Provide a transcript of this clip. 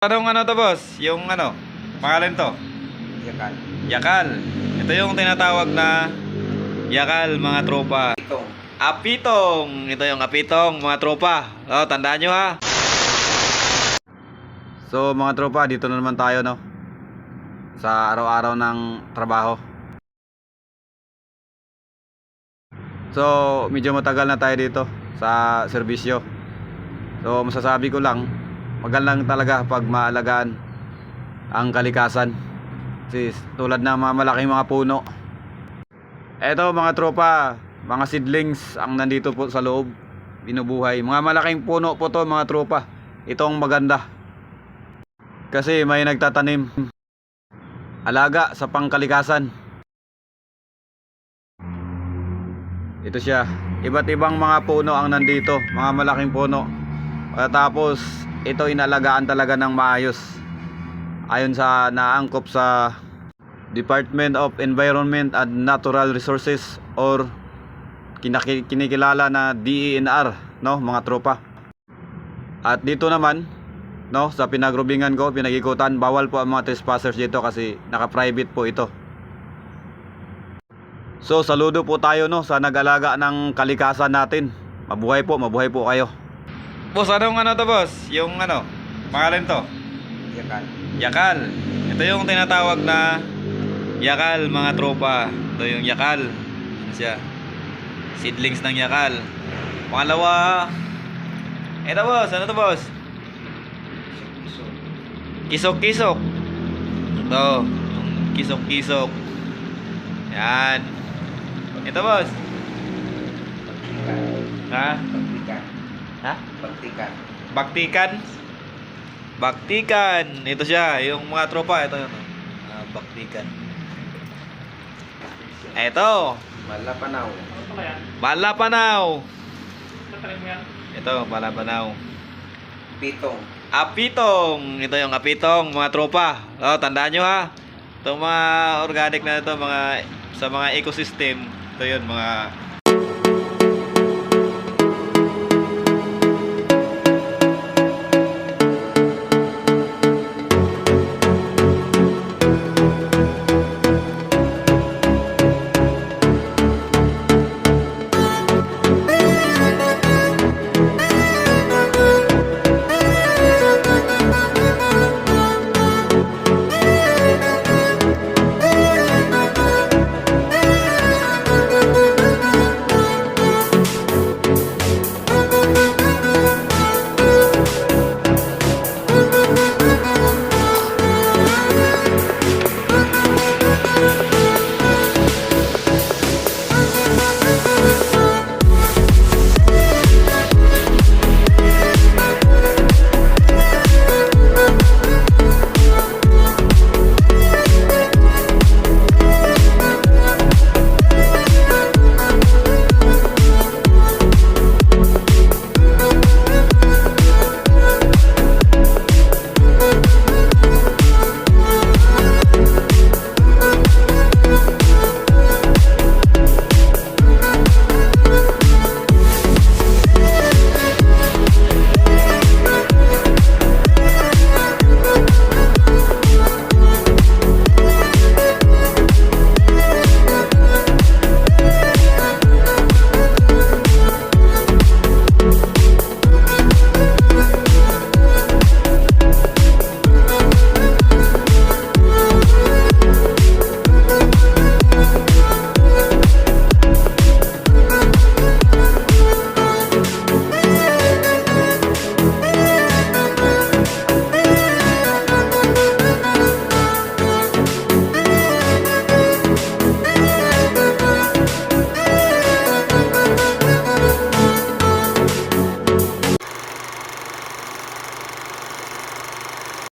Anong ano to boss? Yung ano? Pangalan to? Yakal. Yakal. Ito yung tinatawag na Yakal mga tropa. Itong Apitong. Ito yung apitong mga tropa. Oh, tandaan nyo ha. So mga tropa, dito na naman tayo no. Sa araw-araw ng trabaho. So, medyo matagal na tayo dito sa serbisyo. So, masasabi ko lang, magalang talaga pag maalagaan ang kalikasan. Kasi tulad ng mga malaking mga puno. Eto mga tropa, mga seedlings ang nandito po sa loob. Binubuhay. Mga malaking puno po to mga tropa. Itong maganda. Kasi may nagtatanim. Alaga sa pangkalikasan. Ito siya. Iba't ibang mga puno ang nandito. Mga malaking puno. Tapos ito inalagaan talaga ng maayos. Ayon sa naangkop sa Department of Environment and Natural Resources or kinikilala na DENR, no, mga tropa. At dito naman, no, sa pinagrubingan ko, pinagikutan, bawal po ang mga trespassers dito kasi naka-private po ito. So, saludo po tayo no sa nag-alaga ng kalikasan natin. Mabuhay po, mabuhay po kayo. Boss, anong ano to, boss? Yung ano, pangalan to? yakal. Yakal. Ito yung tinatawag na Yakal mga tropa. Ito yung Yakal. Ano siya? Seedlings ng Yakal. Pangalawa. Ito boss, ano to boss? Iso. Kisok-kisok. Ito, kisok-kisok. Yan. Ito boss. Ha? Ha? Pagtikan. Baktikan. Baktikan. Ito siya, yung mga tropa. Ito yun. Uh, baktikan. Ito. Malapanaw. Malapanaw. Ito, Malapanaw. Pitong. Apitong. Ito yung apitong, mga tropa. Oh, tandaan nyo ha. Itong mga organic na ito, mga sa mga ecosystem. Ito yun, mga